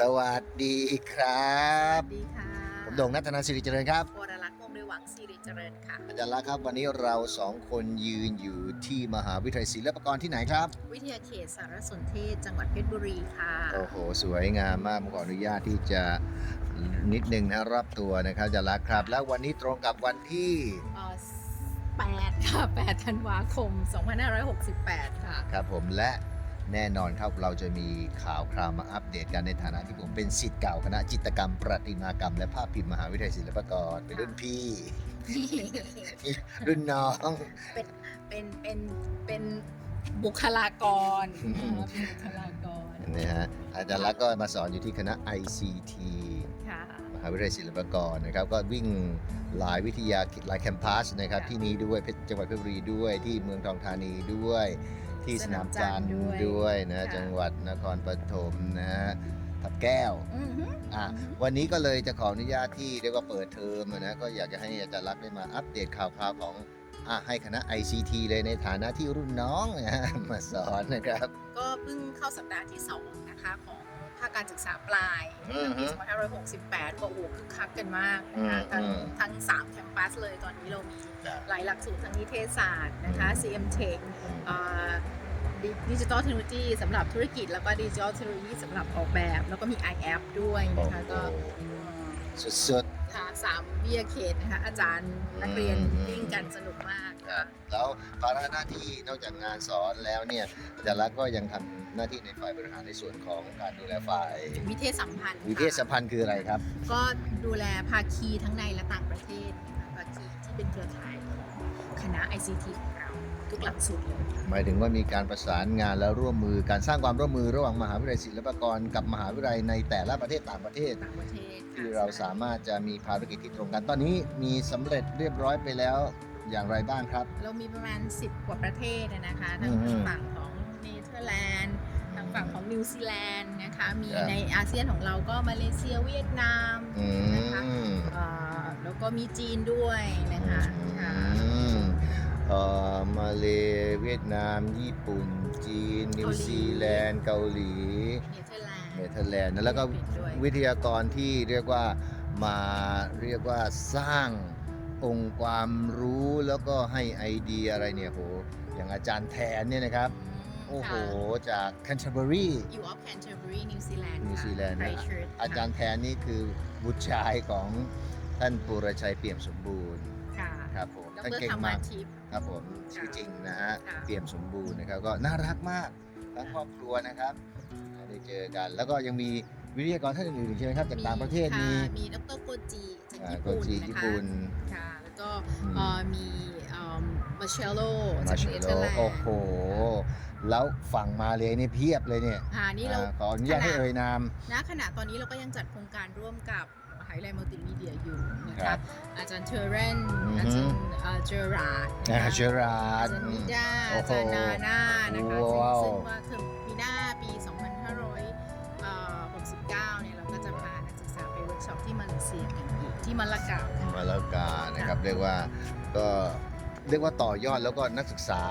สวัสดีครับ สวัสดีค่ะผมโด่งนัทนาสิริเจริญครับวรลักษณ์วงศ์ด้วยหวังสิริเจริญค่ะ อาจารย์ละครับ วันนี้เราสองคนยืนอยู่ที่มหาวิทยาลัยศิลปากรที่ไหนครับ วิทยาเขตสารสนเทศจังหวัดเพชรบุรีค่ะ โอ้โห สวยงามมากผมขออนุญาตที่จะนิดนึงนะรับตัวนะครับอาจารย์ละครับ แล้ววันนี้ตรงกับวันที่เอ่อแปดค่ะ8ธันวาคม 2568 ค่ะ ครับผมและ แน่นอนครับเราจะมีข่าวคราวมาอัปเดตกันในฐานะที่ผมเป็นศิษย์เก่าคณะจิตรกรรม ประติมากรรม และภาพพิมพ์มหาวิทยาลัยศิลปากรเป็นรุ่นพี่ รุ่นน้อง เป็นเป็นเป็นเป็นบุคลากรอืมนะคะเป็นบุคลากรนะฮะอาจารย์ลักษณ์ก็มาสอนอยู่ที่คณะ ICT ค่ะมหาวิทยาลัยศิลปากรนะครับ ก็วิ่งหลายวิทยาหลายแคมปัสนะครับค่ะที่นี้ด้วยเพชรจังหวัดเพชรบุรีด้วยที่เมืองทองธานีด้วย ที่สนามจันทร์สนามจันทร์ด้วยด้วยนะค่ะจังหวัดนครปฐมนะฮะทับแก้วอือฮึอะวันนี้ก็เลยจะขออนุญาตที่เรียกว่าเปิดเทอมอะนะก็อยากจะให้อาจารย์ลักษณ์ได้มาอัปเดตข่าวคราวของอะให้คณะ ICT เลยในฐานะที่รุ่นน้องนะฮะมาสอนนะครับ ก็เพิ่งเข้าสัปดาห์ที่ 2 นะคะของ ภาคการศึกษาปลายอือฮึปี 2568 ก็โอ้โหคึกคักกันมากนะคะอืมทั้งอืมทั้ง 3 แคมปัสเลยตอนนี้เรามีครับหลายหลักสูตรทั้งนิเทศศาสตร์นะคะ CM Tech ดิจิทัลเทคโนโลยีสำหรับธุรกิจ แล้วก็ดิจิทัลเทคโนโลยีสำหรับออกแบบ แล้วก็มี iApp ด้วยนะคะก็โอ้โหเอ่อสุดค่ะสามวิทยาเขตนะคะอาจารย์นักเรียนอืมวิ่งกันสนุกมากๆครับแล้วภาระหน้าที่นอกจากงานสอนแล้วเนี่ยอาจารย์ลักษณ์ก็ยังทำหน้าที่ในฝ่ายบริหารในส่วนของการดูแลฝ่าย วิเทศสัมพันธ์ค่ะวิเทศสัมพันธ์คืออะไรครับ ก็ดูแลภาคีทั้งในและต่างประเทศนะคะภาคีที่เป็นเครือข่ายของ คณะ ICT ของเราทุกหลักสูตรเลยค่ะหมายถึงว่ามีการประสานงานและร่วมมือการสร้างความร่วมมือระหว่างมหาวิทยาลัยศิลปากรกับมหาวิทยาลัยในแต่ละประเทศต่างประเทศ ต่างประเทศค่ะที่เราสามารถจะมีภารกิจที่ตรงกัน ตอนนี้มีสำเร็จเรียบร้อยไปแล้วอย่างไรบ้างครับ เรามีประมาณ 10 กว่าประเทศนะคะทั้งอืมฝั่งของเนเธอร์แลนด์ทางฝั่งของนิวซีแลนด์นะคะมีครับ ในอาเซียนของเราก็มาเลเซียเวียดนาม อืนะคะมเอ่อ แล้วก็มีจีนด้วยนะคะค่ะ อืมเอ่อมาเลเวียดนาม ญี่ปุ่น จีน นิวซีแลนด์ เกาหลี เนเธอร์แลนด์ เนเธอร์แลนด์แล้วก็ฟิลิปปินส์ด้วย วิทยากรที่เรียกว่ามาเรียกว่าสร้างองค์ความรู้แล้วก็ให้ไอเดียอะไรเนี่ยโหอย่างอาจารย์แทนเนี่ยนะครับ โอ้โห จากแคนเทอร์เบอรี อยู่ออฟแคนเทอร์เบอรีนิวซีแลนด์นิวซีแลนด์นะ อาจารย์ย์แทนนี่คือบุตรชายของ ท่านปุรชัยเปี่ยมสมบูรณ์ค่ะครับผมดท่านรเก่งธรรมมากทิพย์ ครับผมชื่อจริงนะฮะค่ะ เปี่ยมสมบูรณ์นะครับก็น่ารักมากทั้งครอบครัวนะครับได้เจอกัน แล้วก็ยังมีวิทยากรท่านอื่นๆอีกใช่ไหมครับจากต่างประเทศมีค่ะมีดรโกจิจากอ่าญี่โกปุ่นจินะญี่คะปุ่นค่ะแล้วก็อืมเอ่อมีมาเชลโลมาจากเชเนลเธอร์แลนด์โอ้โหแล้วฝั่งมาเลยนี่เพียบเลยเนี่ยค่ะนี่เรา อ่าขออนุญาตให้เอ่ยนาม ณขณะตอนนี้เราก็ยังจัดโครงการร่วมกับมหา วิทยาลัยมัลติมีเดียอยู่นะครัคะบอาจารย์เทอร์เรนอือฮึ อาจารย์เอ่อเจอราร์ดอ่านะคะเชอราอาร์ด จารย์มิดาโอ้อาโหจารย์นาน่านะคะซึ่งว้าว ซึ่งว่าเทอมมีนาปี 2569เนี่ยเราก็จะพานักศึกษาไปเวิร์กช็อปที่มาเลเซียกันอีกที่มาลากาค่ะ มาแล้วกานะครับเรียกว่าก็เรียกว่าต่อยอดแล้วก็นักศึกษา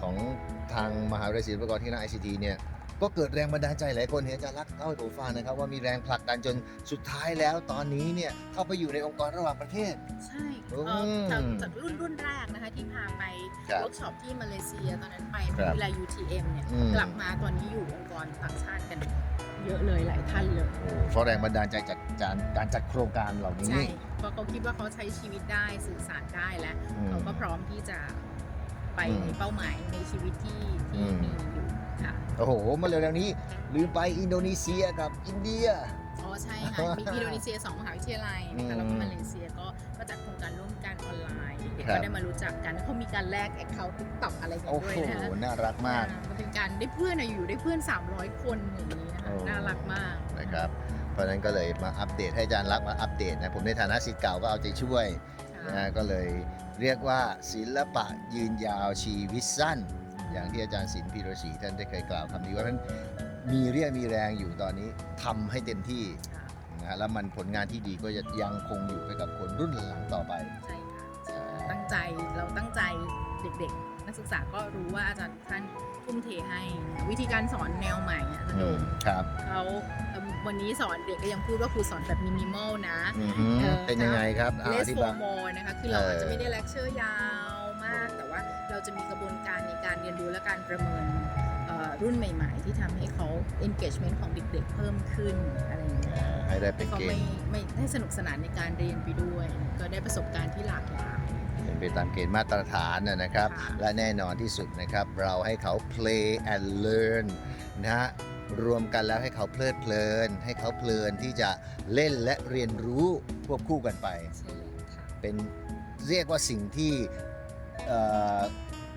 ของทางมหาวิทยาลัยศิลปากรที่คณะ ICT เนี่ย ก็เกิดแรงบันดาลใจหลายคนเห็นอาจารย์รักษณ์เล่าให้ผมฟังนะครับว่ามีแรงผลักดันจนสุดท้ายแล้วตอนนี้เนี่ยเข้าไปอยู่ในองค์กรระหว่างประเทศ ใช่อืมเอ่อจากจากรุ่นรุ่นแรกนะคะที่พาไปครับเวิร์กช็อปที่มาเลเซียตอนนั้นไปครับวิทยาลัย UTM เนี่ยอืม กลับมาตอนนี้อยู่องค์กรต่างชาติกัน เยอะเลยหลายท่านเลย โอ้เพราะแรงบันดาลใจจากการการจัดโครงการเหล่านี้ใช่เพราะเขาคิดว่าเขาใช้ชีวิตได้สื่อสารได้และอืม เขาก็พร้อมที่จะไปอืมในเป้าหมายในชีวิตที่ที่อืม มีอยู่ค่ะ โอ้โหเมื่อเร็วๆนี้ ลืมไปอินโดนีเซียกับอินเดีย อ๋อใช่ค่ะ มีอินโดนีเซียสองมหาวิทยาลัยนะอืคะมแล้วก็มาเลเซียก็ก็จัดโครงการร่วมกันออนไลน์เด็กๆครัก็บได้มารู้จักกันเขามีการแลกแอคเคาท์ติ๊กต็อกอะไรกันโอ้ด้วโหยนะคะน่ารักมากอ่มันเป็นการได้เพื่อนอะอยู่ได้เพื่อน 300 คนอย่างนี้นะคะโอ้น่ารักมากนะครับเพราะฉะนั้นก็เลยมาอัปเดตให้อาจารย์รักษณ์มาอัปเดตนะผมในฐานะศิษย์เก่าก็เอาใจช่วยค่ะนะก็เลยเรียกว่าศิลปะยืนยาวชีวิตสั้น อย่างที่อาจารย์ศิลป์พีระศรีท่านได้เคยกล่าวคำนี้ว่าท่านมีเรี่ยวมีแรงอยู่ตอนนี้ทำให้เต็มที่ค่ะนะฮะแล้วมันผลงานที่ดีก็จะยังคงอยู่ไปกับคนรุ่นหลังต่อไป ใช่ค่ะตั้งใจเราตั้งใจเด็กๆ นักศึกษาก็รู้ว่าอาจารย์ท่านทุ่มเทให้นะวิธีการสอนแนวใหม่อะสอืนุมกครับเขาเอิ่มวันนี้สอนเด็กก็ยังพูดว่าครูสอนแบบมินิมอลนะอือฮึเออเป็นยังไงครับอ่าเลอสธิโฟบายโมนะคะคือเราเออออาจจะไม่ได้เลคเชอร์ยาว จะมีกระบวนการในการเรียนรู้และการประเมินเอ่อรุ่นใหม่ ๆ ที่ทำให้เขา engagement ของเด็กๆ เพิ่มขึ้นอะไรอย่างเงี้ยอ่าให้ได้เป็นเขาเกไม่ณฑ์ไม่ได้สนุกสนานในการเรียนไปด้วย ก็ได้ประสบการณ์ที่หลากหลายเป็นไปตามเกณฑ์มาตรฐานนะนะครับค่ะและแน่นอนที่สุดนะครับ เราให้เขา play and learn นะฮะรวมกันแล้วให้เขาเพลิดเพลิน ให้เขาเพลินที่จะเล่นและเรียนรู้ควบคู่กันไปใช่แล้วค่ะเป็นเรียกว่าสิ่งที่เอ่อ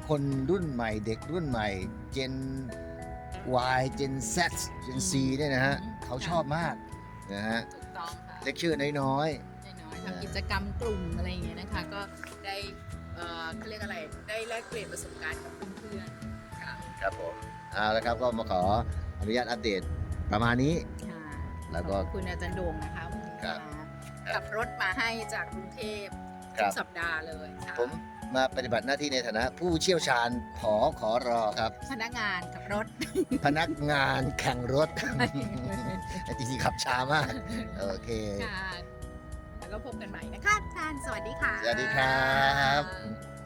คนรุ่นใหม่เด็กรุ่นใหม่ Gen Y Gen Z Gen C เนี่ยนะฮะเขาชอบมากนะฮะถูกต้องค่ะเลคเชอร์น้อย น้อยๆทำกิจกรรมกลุ่มอะไรอย่างเงี้ยนะคะ ก็ได้เอ่อเขาเรียกอะไรได้แลกเปลี่ยนประสบการณ์กับเพื่อนๆค่ะๆ ครับผมเอาละครับก็มาขออนุญาตอัปเดตประมาณนี้ ค่ะแล้วก็ขอบคุณอาจารย์โด่งนะคะวันนี้ครับมาขับรถมาให้จากกรุงเทพครัทุบกสัปดาห์เลยค่ะ ผม มาปฏิบัติหน้าที่ในฐานะผู้เชี่ยวชาญขอขอรอครับ พนักงานขับรถ พนักงานแข่งรถ จริงๆขับช้ามาก โอเค ค่ะแล้วก็พบกันใหม่นะคะท่านสวัสดีค่ะ สวัสดีครับ